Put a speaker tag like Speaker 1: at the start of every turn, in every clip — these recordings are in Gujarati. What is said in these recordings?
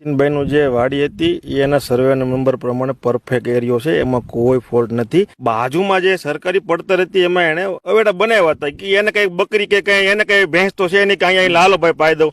Speaker 1: નીતિનભાઈનું જે વાડી હતી એના સર્વે નંબર પ્રમાણે પરફેક્ટ એરિયો છે. એમાં કોઈ ફોલ્ટ નથી. બાજુમાં જે સરકારી પડતર હતી એમાં એને અવેડા બનાવ્યા હતા કે એને કઈ બકરી કે કઈ એને કઈ ભેંસ તો છે નહીં કઈ લાલભાઈ લાલો ભાઈ પાઈ દઉં.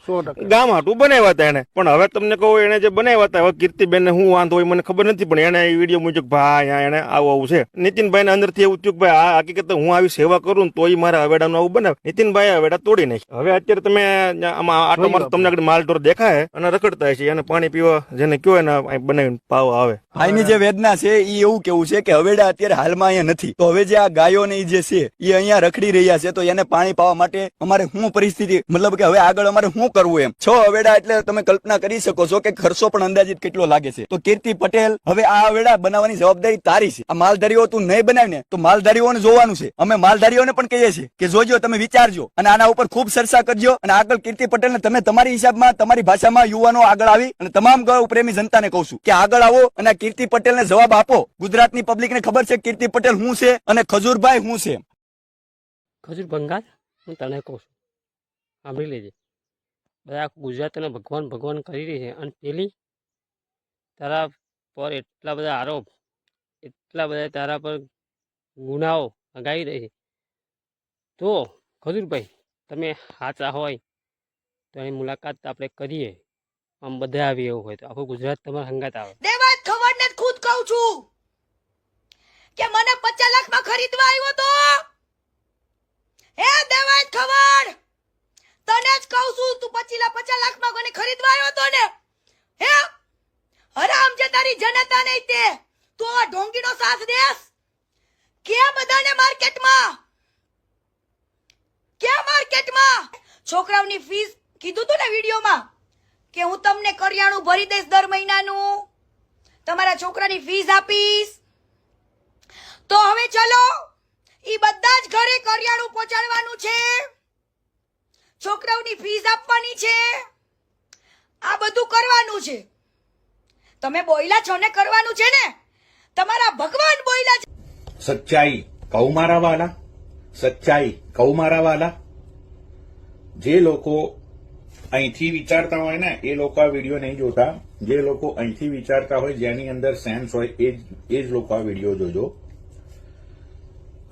Speaker 1: ગામ હાટું બનાવ્યા હતા એને પણ હવે તમને કહું એને જે બનાવ્યા હતા હવે કીર્તિબેન હું વાંધો હોય મને ખબર નથી પણ એને એ વીડિયો મુજબ ભાઈ આ એને આવું આવું છે. નીતિનભાઈ અંદરથી એવું થયું ભાઈ આ હકીકત હું આવી સેવા કરું તો એ મારા અવેડાનું આવું બનાવે. નીતિનભાઈ અવેડા તોડી નાખી હવે અત્યારે તમે આમાં આટો મારો તમને આગળ માલઢોર દેખાય અને રખડતા છે એને પાણી પીવા જેને કયો એના બનાવીને પાવ આવે.
Speaker 2: ભાઈની જે વેદના છે એ એવું કેવું છે કે હવેડા અત્યારે હાલમાં અહીંયા નથી. તો હવે જે આ ગાયો ને જે છે એ અહીંયા રખડી રહ્યા છે, તો એને પાણી પાવા માટે અમારે શું પરિસ્થિતિ? મતલબ કે હવે આગળ અમારે શું કરવું એમ? છ હવેડા એટલે તમે કલ્પના કરી શકો છો કે ખર્ચો પણ અંદાજિત કેટલો લાગે છે. તો કીર્તિ પટેલ, હવે આ હવેડા બનાવવાની જવાબદારી તારી છે. આ માલધારીઓ તું નહીં બનાવીને તો માલધારીઓને જોવાનું છે. અમે માલધારીઓને પણ કહીએ છીએ કે જોજો, તમે વિચારજો અને આના ઉપર ખૂબ ચર્ચા કરજો અને આગળ કીર્તિ પટેલને તમે તમારી હિસાબમાં, તમારી ભાષામાં યુવાનો આગળ આવી અને તમામ ગૌ પ્રેમી જનતાને કહું છું કે આગળ આવો અને કીર્તિ પટેલને જવાબ આપો. ગુજરાતની પબ્લિકને ખબર છે કીર્તિ પટેલ હું છે અને ખજૂરભાઈ હું છે
Speaker 3: ખજૂર બંગાળ હું તને કહું છું. સાંભળી લેજે. બધા ગુજરાતને ભગવાન ભગવાન કરી રહી છે. અને પેલી તારા પર એટલા બધા આરોપ, એટલા બધા તારા પર ગુનાઓ લગાવી રહી છે. તો ખજૂરભાઈ, તમે સાચા હોય તો એની મુલાકાત આપણે કરીએ. આમ બધા આવી એવું હોય તો. આખું ગુજરાત તમારે સંગાત આવે.
Speaker 4: દેવાજ ખબર ને ખુદ કહું છું કે મને પચાસ લાખમાં ખરીદવા આવ્યો તો. હે દેવાજ ખબર તને જ કહું છું, તું પચીલા પચાસ લાખમાં મને ખરીદવા આવ્યો તો ને? હે? હરામ જે તારી જનતા નહીં તે. તું આ ઢોંગીનો સાથ દેસ કે બધાને માર્કેટમાં? કે માર્કેટમાં? છોકરાઓની ફીસ કીધું તું ને વિડીયોમાં? કે હું તમને કરિયાણું ભરી દઈશ દર મહિનાનું? તમારા છોકરાની ફીસ આપીશ? તો હવે ચલો એ બધા જ ઘરે કરિયાણું પહોંચાડવાનું છે. છોકરાઓની ફીસ આપવાની છે. આ બધું કરવાનું છે. તમે બોયલા છો ને કરવાનું છે ને? તમારા ભગવાન બોયલા છે.
Speaker 5: સચ્ચાઈ કૌ મારા વાલા, સચ્ચાઈ કૌ મારા વાલા. જે લોકો અહીંથી વિચારતા હોય ને, એ લોકો આ વીડિયો નહીં જોતા. જે લોકો અહીંથી વિચારતા હોય, જેની અંદર સેન્સ હોય, એ જ એ જ લોકો આ વીડિયો જોજો.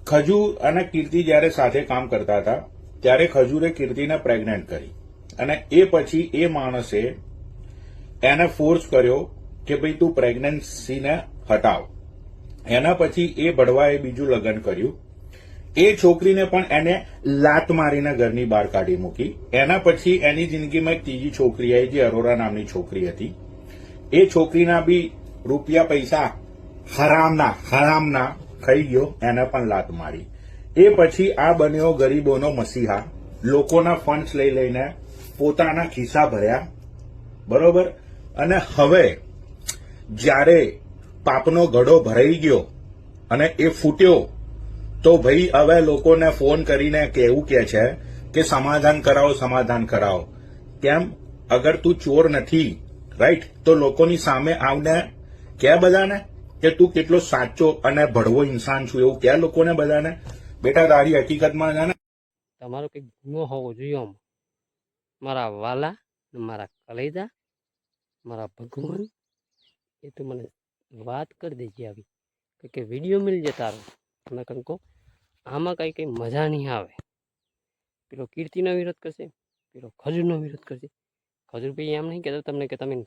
Speaker 5: ખજૂર અને કીર્તિ જ્યારે સાથે કામ કરતા હતા, ત્યારે ખજૂરે કીર્તિને પ્રેગ્નેન્ટ કરી. અને એ પછી એ માણસે એને ફોર્સ કર્યો કે ભાઈ તું પ્રેગ્નન્સીને હટાવ. એના પછી એ ભડવાએ બીજું લગ્ન કર્યું. એ છોકરીને પણ એને લાત મારીને ઘરની બહાર કાઢી મૂકી. એના પછી એની જિંદગીમાં એક ત્રીજી છોકરી આવી જે અરોરા નામની છોકરી હતી. એ છોકરીના બી રૂપિયા પૈસા હરામના હરામના ખાઈ ગયો, એને પણ લાત મારી. એ પછી આ બન્યો ગરીબોનો મસીહા. લોકોના ફંડ્સ લઈ લઈને પોતાના ખિસ્સા ભર્યા. બરોબર? અને હવે જ્યારે પાપનો ઘડો ભરાઈ ગયો અને એ ફૂટ્યો તો ભાઈ હવે લોકોને ફોન કરીને કેવું કે છે કે સમાધાન કરાવો સમાધાન કરાવો. કેમ? અગર તું ચોર નથી રાઈટ તો લોકોની સામે આવને કે બધાને? કે તું કેટલો સાચો અને ભડવો ઇન્સાન છું એવું કે લોકોને બધાને? બેટા, તારી હકીકતમાં જાણે
Speaker 3: તમારો કંઈક ગુનો હોવો જોઈએ મારા વાલા મારા કલેજા, મારા ભગવાન, એ તો મને વાત કરી દેજે આવી. કે વીડિયો મળી જાય તારો. અને કંકો, આમાં કંઈ કંઈ મજા નહીં આવે. પેલો કીર્તિનો વિરોધ કરશે, પેલો ખજૂરનો વિરોધ કરશે. ખજૂરભાઈ એમ નહીં કહેતો, તમને કે તમે